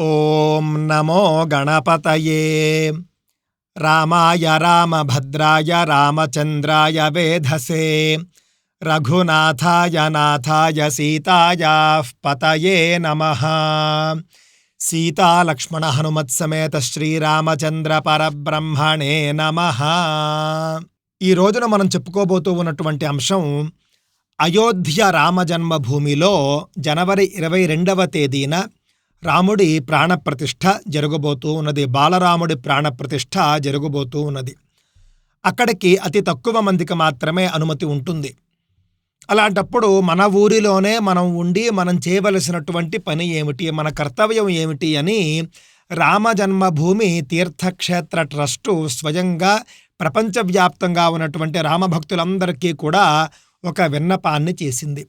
ఓం నమో గణపతయే. రామాయ రామభద్రాయ రామచంద్రాయ వేధసే. రఘునాథాయ నాథాయ సీతాయ పతయే నమ. సీతాలక్ష్మణ హనుమత్సమేత శ్రీరామచంద్ర పరబ్రహ్మణే నమ. ఈ రోజున మనం చెప్పుకోబోతూ ఉన్నటువంటి అంశం అయోధ్య రామజన్మభూమిలో జనవరి ఇరవై రెండవ తేదీన రాముడి ప్రాణప్రతిష్ఠ జరగబోతూ ఉన్నది. బాలరాముడి ప్రాణప్రతిష్ఠ జరగబోతూ ఉన్నది. అక్కడికి అతి తక్కువ మందికి మాత్రమే అనుమతి ఉంటుంది. అలాంటప్పుడు మన ఊరిలోనే మనం ఉండి మనం చేయవలసినటువంటి పని ఏమిటి? మన కర్తవ్యం ఏమిటి అని రామజన్మభూమి తీర్థక్షేత్ర ట్రస్టు స్వయంగా ప్రపంచవ్యాప్తంగా ఉన్నటువంటి రామభక్తులందరికీ కూడా ఒక విన్నపాన్ని చేసింది.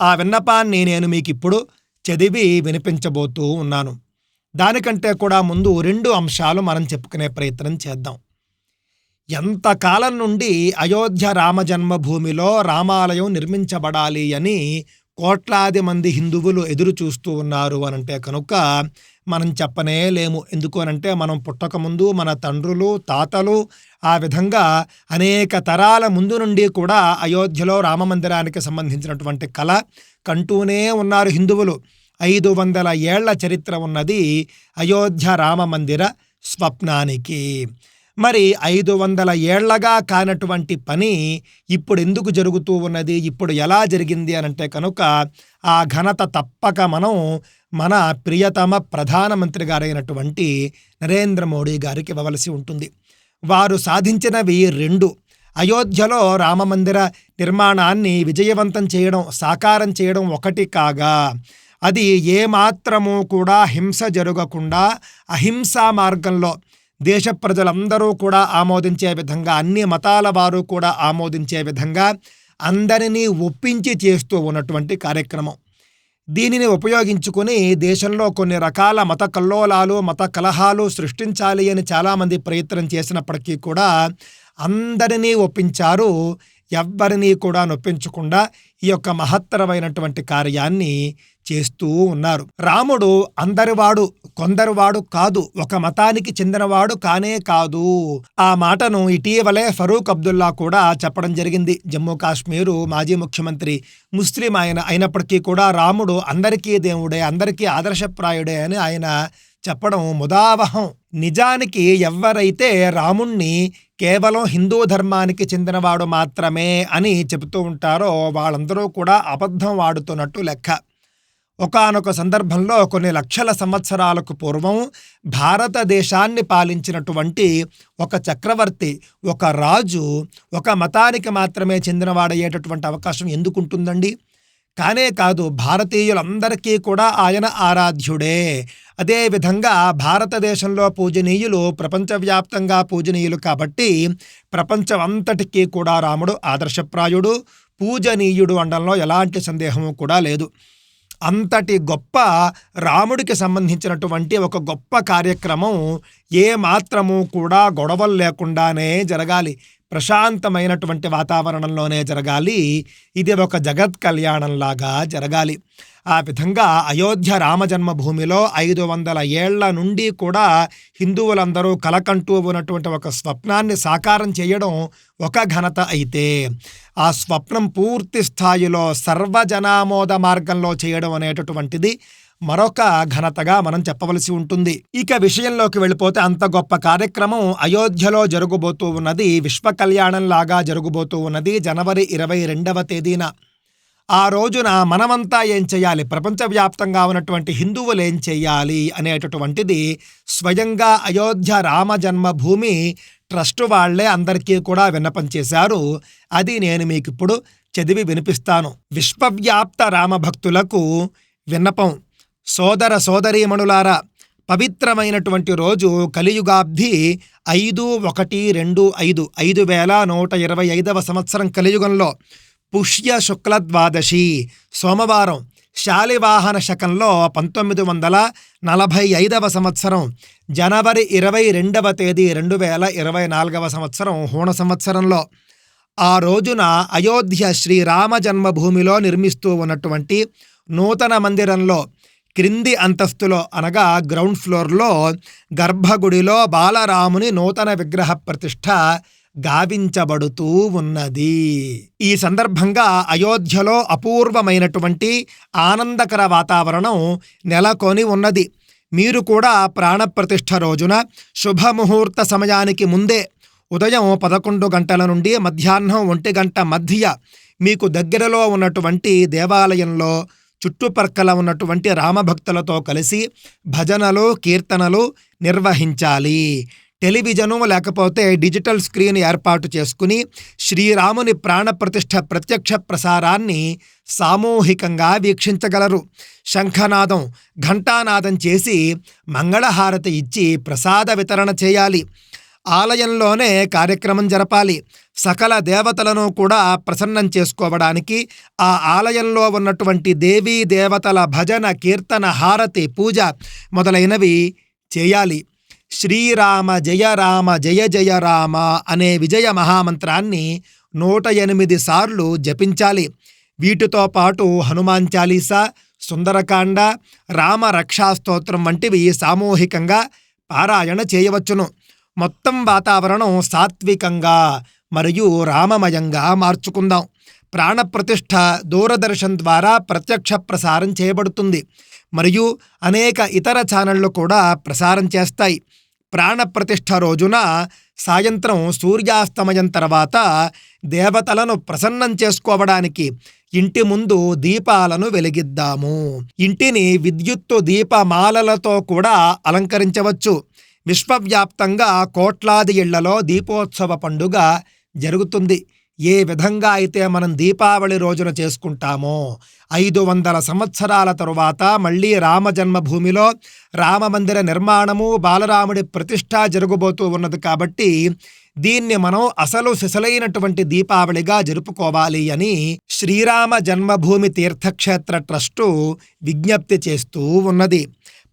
ఆ విన్నపాన్ని నేను మీకు ఇప్పుడు చదివి వినిపించబోతూ ఉన్నాను. దానికంటే కూడా ముందు రెండు అంశాలు మనం చెప్పుకునే ప్రయత్నం చేద్దాం. ఎంతకాలం నుండి అయోధ్య రామజన్మభూమిలో రామాలయం నిర్మించబడాలి అని కోట్లాది మంది హిందువులు ఎదురు చూస్తూ ఉన్నారు అనంటే కనుక మనం చెప్పనే లేము. ఎందుకనంటే మనం పుట్టకముందు మన తండ్రులు తాతలు ఆ విధంగా అనేక తరాల ముందు నుండి కూడా అయోధ్యలో రామ మందిరానికి సంబంధించినటువంటి కళ కంటూనే ఉన్నారు హిందువులు. ఐదు వందల ఏళ్ళ చరిత్ర ఉన్నది అయోధ్య రామ మందిర స్వప్నానికి. మరి ఐదు వందల ఏళ్ళగా కానటువంటి పని ఇప్పుడు ఎందుకు జరుగుతూ ఉన్నది? ఇప్పుడు ఎలా జరిగింది అనంటే కనుక ఆ ఘనత తప్పక మనం మన ప్రియతమ ప్రధానమంత్రి గారైనటువంటి నరేంద్ర మోడీ గారికి ఇవ్వవలసి ఉంటుంది. వారు సాధించినవి రెండు. అయోధ్యలో రామమందిర నిర్మాణాన్ని విజయవంతం చేయడం సాకారం చేయడం ఒకటి కాగా అది ఏమాత్రము కూడా హింస జరగకుండా అహింసా మార్గంలో దేశ ప్రజలందరూ కూడా ఆమోదించే విధంగా అన్ని మతాల వారు కూడా ఆమోదించే విధంగా అందరినీ ఒప్పించి చేస్తూ ఉన్నటువంటి కార్యక్రమం. దీనిని ఉపయోగించుకుని దేశంలో కొన్ని రకాల మత కల్లోలాలు మత కలహాలు సృష్టించాలి అని చాలామంది ప్రయత్నం చేసినప్పటికీ కూడా అందరినీ ఒప్పించారు. ఎవ్వరినీ కూడా నొప్పించకుండా ఈ యొక్క మహత్తరమైనటువంటి కార్యాన్ని చేస్తూ ఉన్నారు. రాముడు అందరివాడు కొందరివాడు కాదు ఒక మతానికి చెందినవాడు కానే కాదు. ఆ మాటను ఇటీవలే ఫరూక్ అబ్దుల్లా కూడా చెప్పడం జరిగింది. జమ్మూ కాశ్మీరు మాజీ ముఖ్యమంత్రి ముస్లిం ఆయన అయినప్పటికీ కూడా రాముడు అందరికీ దేవుడే అందరికీ ఆదర్శప్రాయుడే అని ఆయన చెప్పడం ముదావహం. నిజానికి ఎవరైతే రాముణ్ణి కేవలం హిందూ ధర్మానికి చెందినవాడు మాత్రమే అని చెబుతూ ఉంటారో వాళ్ళందరూ కూడా అబద్ధం వాడుతున్నట్టు లెక్క. ఒకనొక సందర్భంలో కొన్ని లక్షల సంవత్సరాలకు పూర్వం భారతదేశాన్ని పాలించినటువంటి ఒక చక్రవర్తి ఒక రాజు ఒక మతానికి మాత్రమే చెందినవాడయ్యేటటువంటి అవకాశం ఎందుకుంటుందండి? కానే కాదు భారతీయులందరికీ కూడా ఆయన ఆరాధ్యుడే. అదేవిధంగా భారతదేశంలో పూజనీయులు ప్రపంచవ్యాప్తంగా పూజనీయులు కాబట్టి ప్రపంచం అంతటికీ కూడా రాముడు ఆదర్శప్రాయుడు పూజనీయుడు అనడంలో ఎలాంటి సందేహము కూడా లేదు. అంతటి గొప్ప రాముడికి సంబంధించినటువంటి ఒక గొప్ప కార్యక్రమం ఏ మాత్రము కూడా గొడవలు లేకుండానే జరగాలి. ప్రశాంతమైనటువంటి వాతావరణంలోనే జరగాలి. ఇది ఒక జగత్ కళ్యాణంలాగా జరగాలి. ఆ విధంగా అయోధ్య రామజన్మభూమిలో ఐదు వందల ఏళ్ళ నుండి కూడా హిందువులందరూ కలకంటూ ఉన్నటువంటి ఒక స్వప్నాన్ని సాకారం చేయడం ఒక ఘనత అయితే. ఆ స్వప్నం పూర్తి స్థాయిలో సర్వజనామోద మార్గంలో చేయడం అనేటటువంటిది మరొక ఘనతగా మనం చెప్పవలసి ఉంటుంది. ఇక విషయంలోకి వెళ్ళిపోతే అంత గొప్ప కార్యక్రమం అయోధ్యలో జరగబోతూ ఉన్నది విశ్వ కళ్యాణం లాగా జరగబోతూ ఉన్నది జనవరి ఇరవై రెండవ తేదీన. ఆ రోజున మనమంతా ఏం చేయాలి? ప్రపంచవ్యాప్తంగా ఉన్నటువంటి హిందువులు ఏం చేయాలి అనేటటువంటిది స్వయంగా అయోధ్య రామ జన్మభూమి ట్రస్ట్ వాళ్ళే అందరికీ కూడా విన్నపం చేశారు. అది నేను మీకు ఇప్పుడు చదివి వినిపిస్తాను. విశ్వవ్యాప్త రామభక్తులకు విన్నపం. సోదర సోదరీమణులారా పవిత్రమైనటువంటి రోజు కలియుగాబ్ది ఐదు ఒకటి రెండు ఐదు ఐదు వేల నూట ఇరవై ఐదవ సంవత్సరం కలియుగంలో పుష్య శుక్ల ద్వాదశి సోమవారం శాలివాహన శకంలో పంతొమ్మిది వందల నలభై ఐదవ సంవత్సరం జనవరి ఇరవై రెండవ తేదీ రెండు వేల ఇరవై నాలుగవ సంవత్సరం హోణ సంవత్సరంలో. ఆ రోజున అయోధ్య శ్రీరామ జన్మభూమిలో నిర్మిస్తూ ఉన్నటువంటి నూతన మందిరంలో క్రింది అంతస్తులో అనగా గ్రౌండ్ ఫ్లోర్లో గర్భగుడిలో బాలరాముని నూతన విగ్రహ ప్రతిష్ఠ గావించబడుతూ ఉన్నది. ఈ సందర్భంగా అయోధ్యలో అపూర్వమైనటువంటి ఆనందకర వాతావరణం నెలకొని ఉన్నది. మీరు కూడా ప్రాణప్రతిష్ఠ రోజున శుభముహూర్త సమయానికి ముందే ఉదయం పదకొండు గంటల నుండి మధ్యాహ్నం ఒంటి గంట మధ్య మీకు దగ్గరలో ఉన్నటువంటి దేవాలయంలో చుట్టుపక్కల ఉన్నటువంటి రామభక్తులతో కలిసి భజనలు కీర్తనలు నిర్వహించాలి. టెలివిజను లేకపోతే డిజిటల్ స్క్రీన్ ఏర్పాటు చేసుకుని శ్రీరాముని ప్రాణప్రతిష్ఠ ప్రత్యక్ష ప్రసారాన్ని సామూహికంగా వీక్షించగలరు. శంఖనాదం ఘంటానాదం చేసి మంగళహారతి ఇచ్చి ప్రసాద వితరణ చేయాలి. ఆలయంలోనే కార్యక్రమం జరపాలి. సకల దేవతలను కూడా ప్రసన్నం చేసుకోవడానికి ఆ ఆలయంలో ఉన్నటువంటి దేవీ దేవతల భజన కీర్తన హారతి పూజ మొదలైనవి చేయాలి. శ్రీరామ జయ రామ జయ జయ రామ అనే విజయ మహామంత్రాన్ని నూట ఎనిమిది సార్లు జపించాలి. వీటితో పాటు హనుమాన్ చాలీసా సుందరకాండ రామ రక్షాస్తోత్రం వంటివి సామూహికంగా పారాయణ చేయవచ్చును. మొత్తం వాతావరణం సాత్వికంగా మరియు రామమయంగా మార్చుకుందాం. ప్రాణప్రతిష్ఠ దూరదర్శన్ ద్వారా ప్రత్యక్ష ప్రసారం చేయబడుతుంది. మరియు అనేక ఇతర ఛానళ్ళు కూడా ప్రసారం చేస్తాయి. ప్రాణప్రతిష్ఠ రోజున సాయంత్రం సూర్యాస్తమయం తర్వాత దేవతలను ప్రసన్నం చేసుకోవడానికి ఇంటి ముందు దీపాలను వెలిగిద్దాము. ఇంటిని విద్యుత్తు దీపమాలలతో కూడా అలంకరించవచ్చు. విశ్వవ్యాప్తంగా కోట్లాది ఇళ్ళలో దీపోత్సవ పండుగ జరుగుతుంది. ఏ విధంగా అయితే మనం దీపావళి రోజున చేసుకుంటామో ఐదు వందల సంవత్సరాల తరువాత మళ్ళీ రామ జన్మభూమిలో రామమందిర నిర్మాణము బాలరాముడి ప్రతిష్ట జరగబోతూ ఉన్నది కాబట్టి దీన్ని మనం అసలు సిసలైనటువంటి దీపావళిగా జరుపుకోవాలి అని శ్రీరామ జన్మభూమి తీర్థక్షేత్ర ట్రస్టు విజ్ఞప్తి చేస్తూ ఉన్నది.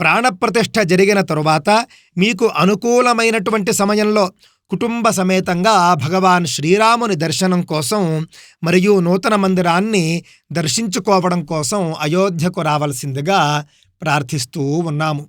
ప్రాణప్రతిష్ఠ జరిగిన తరువాత మీకు అనుకూలమైనటువంటి సమయంలో కుటుంబ సమేతంగా భగవాన్ శ్రీరాముని దర్శనం కోసం మరియు నూతన మందిరాన్ని దర్శించుకోవడం కోసం అయోధ్యకు రావలసిందిగా ప్రార్థిస్తూ ఉన్నాము.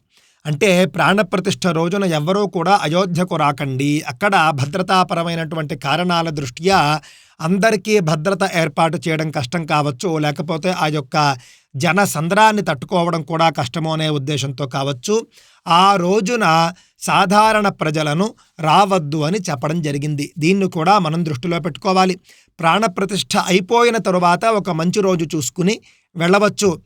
అంటే ప్రాణప్రతిష్ఠ రోజున ఎవ్వరూ కూడా అయోధ్యకు రాకండి. అక్కడ భద్రతాపరమైనటువంటి కారణాల దృష్ట్యా అందరికీ భద్రత ఏర్పాటు చేయడం కష్టం కావచ్చు లేకపోతే ఆ యొక్క జన సంద్రాన్ని తట్టుకోవడం కూడా కష్టమో అనే ఉద్దేశంతో కావచ్చు. ఆ రోజున సాధారణ ప్రజలను రావద్దు అని చెప్పడం జరిగింది. దీన్ని కూడా మనం దృష్టిలో పెట్టుకోవాలి. ప్రాణప్రతిష్ఠ అయిపోయిన తరువాత ఒక మంచి రోజు చూసుకుని వెళ్ళవచ్చు.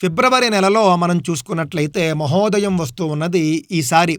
ఫిబ్రవరి నెలలో మనం చూసుకున్నట్లయితే మహోదయం వస్తూ ఉన్నది ఈసారి.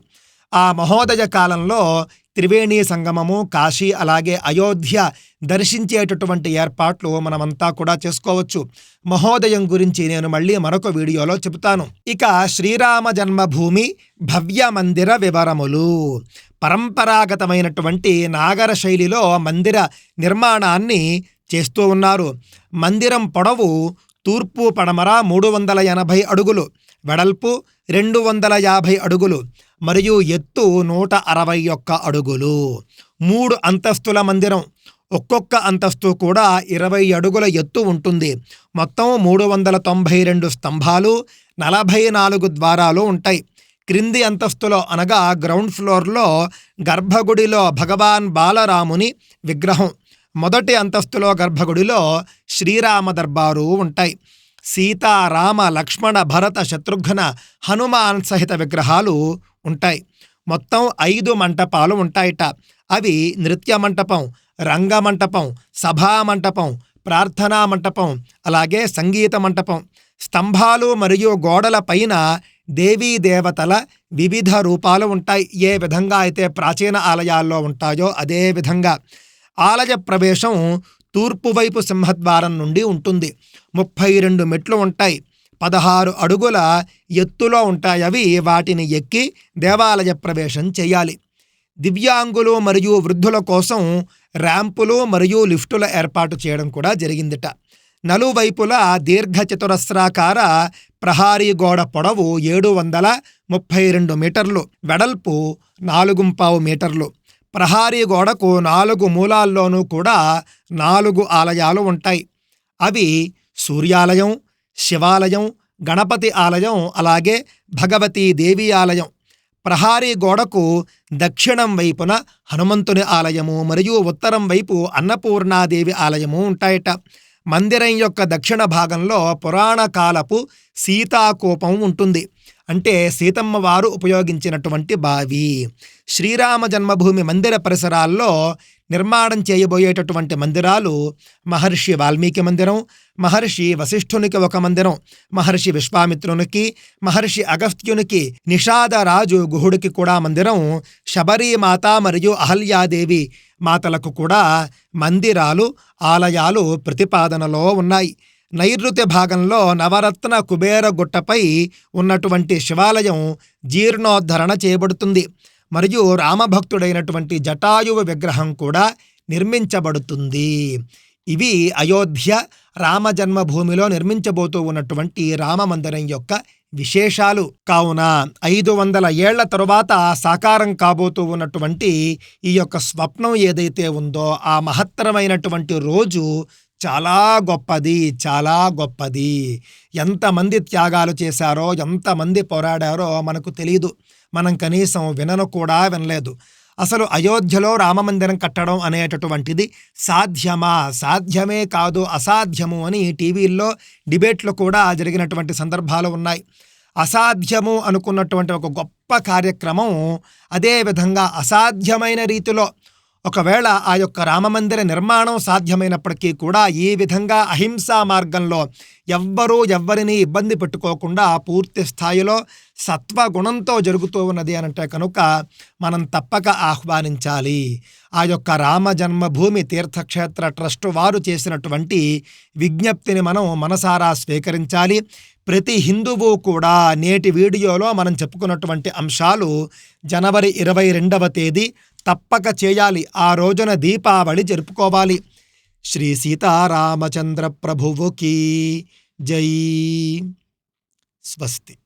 ఆ మహోదయ కాలంలో త్రివేణి సంగమము కాశీ అలాగే అయోధ్య దర్శించేటటువంటి ఏర్పాట్లు మనమంతా కూడా చేసుకోవచ్చు. మహోదయం గురించి నేను మళ్ళీ మరొక వీడియోలో చెబుతాను. ఇక శ్రీరామ జన్మభూమి భవ్య మందిర వివరములు. పరంపరాగతమైనటువంటి నాగర శైలిలో మందిర నిర్మాణాన్ని చేస్తూ ఉన్నారు. మందిరం పొడవు తూర్పు పడమర మూడు వందల ఎనభై అడుగులు వెడల్పు రెండు వందల యాభై అడుగులు మరియు ఎత్తు నూట అరవై ఒక్క అడుగులు. మూడు అంతస్తుల మందిరం ఒక్కొక్క అంతస్తు కూడా ఇరవై అడుగుల ఎత్తు ఉంటుంది. మొత్తం మూడు వందల తొంభై రెండు స్తంభాలు నలభై నాలుగు ద్వారాలు ఉంటాయి. క్రింది అంతస్తులో అనగా గ్రౌండ్ ఫ్లోర్లో గర్భగుడిలో భగవాన్ బాలరాముని విగ్రహం. మొదటి అంతస్తులో గర్భగుడిలో శ్రీరామ దర్బారు ఉంటాయి. సీతారామ లక్ష్మణ భరత శత్రుఘ్న హనుమాన్ సహిత విగ్రహాలు ఉంటాయి. మొత్తం ఐదు మంటపాలు ఉంటాయిట. అవి నృత్య మంటపం రంగమంటపం సభామంటపం సభా మంటపం ప్రార్థనా మంటపం అలాగే సంగీత మంటపం. స్తంభాలు మరియు గోడల పైన దేవీ దేవతల వివిధ రూపాలు ఉంటాయి. ఏ విధంగా అయితే ప్రాచీన ఆలయాల్లో ఉంటాయో అదే విధంగా. ఆలయ ప్రవేశం తూర్పువైపు సింహద్వారం నుండి ఉంటుంది. ముప్పై రెండు మెట్లు ఉంటాయి. పదహారు అడుగుల ఎత్తులో ఉంటాయి అవి. వాటిని ఎక్కి దేవాలయ ప్రవేశం చేయాలి. దివ్యాంగులు మరియు వృద్ధుల కోసం ర్యాంపులు మరియు లిఫ్టుల ఏర్పాటు చేయడం కూడా జరిగిందిట. నలువైపులా దీర్ఘచతురస్రాకార ప్రహారీ గోడ పొడవు ఏడు వందల ముప్పై రెండు మీటర్లు. వెడల్పు నాలుగుంపావు మీటర్లు. ప్రహారీ గోడకు నాలుగు మూలాల్లోనూ కూడా నాలుగు ఆలయాలు ఉంటాయి. అవి సూర్యాలయం శివాలయం గణపతి ఆలయం అలాగే భగవతీ దేవి ఆలయం. ప్రహారీ గోడకు దక్షిణం వైపున హనుమంతుని ఆలయము మరియు ఉత్తరం వైపు అన్నపూర్ణాదేవి ఆలయము ఉంటాయట. మందిరం యొక్క దక్షిణ భాగంలో పురాణ కాలపు సీతాకోపం ఉంటుంది. అంటే సీతమ్మ వారు ఉపయోగించినటువంటి బావి. శ్రీరామ జన్మభూమి మందిర పరిసరాల్లో నిర్మాణం చేయబోయేటటువంటి మందిరాలు మహర్షి వాల్మీకి మందిరం మహర్షి వశిష్ఠునికి ఒక మందిరం మహర్షి విశ్వామిత్రునికి మహర్షి అగస్త్యునికి నిషాద రాజు గుహుడికి కూడా మందిరం శబరీమాత మరియు అహల్యాదేవి మాతలకు కూడా మందిరాలు ఆలయాలు ప్రతిపాదనలో ఉన్నాయి. నైరుతి భాగంలో నవరత్న కుబేర గుట్టపై ఉన్నటువంటి శివాలయం జీర్ణోద్ధరణ చేయబడుతుంది. మరియు రామభక్తుడైనటువంటి జటాయువ విగ్రహం కూడా నిర్మించబడుతుంది. ఇవి అయోధ్య రామ జన్మభూమిలో నిర్మించబోతూ ఉన్నటువంటి రామ మందిరం యొక్క విశేషాలు. కావున ఐదు వందల ఏళ్ళ తరువాత సాకారం కాబోతూ ఉన్నటువంటి ఈ యొక్క స్వప్నం ఏదైతే ఉందో ఆ మహత్తరమైనటువంటి రోజు చాలా గొప్పది చాలా గొప్పది. ఎంతమంది త్యాగాలు చేశారో ఎంతమంది పోరాడారో మనకు తెలియదు మనం కనీసం వినను కూడా వినలేదు. అసలు అయోధ్యలో రామమందిరం కట్టడం అనేటటువంటిది సాధ్యమా? సాధ్యమే కాదు అసాధ్యము అని టీవీల్లో డిబేట్లు కూడా జరిగినటువంటి సందర్భాలు ఉన్నాయి. అసాధ్యము అనుకున్నటువంటి ఒక గొప్ప కార్యక్రమం అదేవిధంగా అసాధ్యమైన రీతిలో ఒకవేళ ఆ యొక్క రామమందిర నిర్మాణం సాధ్యమైనప్పటికీ కూడా ఈ విధంగా అహింసా మార్గంలో ఎవ్వరూ ఎవ్వరిని ఇబ్బంది పెట్టుకోకుండా పూర్తి స్థాయిలో సత్వగుణంతో జరుగుతూ ఉన్నది అనంటే కనుక మనం తప్పక ఆహ్వానించాలి. ఆ యొక్క రామ జన్మభూమి తీర్థక్షేత్ర ట్రస్ట్ వారు చేసినటువంటి విజ్ఞప్తిని మనం మనసారా స్వీకరించాలి. ప్రతి హిందువు కూడా నేటి వీడియోలో మనం చెప్పుకున్నటువంటి అంశాలు జనవరి ఇరవై రెండవ తేదీ తప్పక చేయాలి. ఆ రోజున దీపావళి జరుపుకోవాలి. శ్రీ సీతారామచంద్ర ప్రభువుకి జై. స్వస్తి.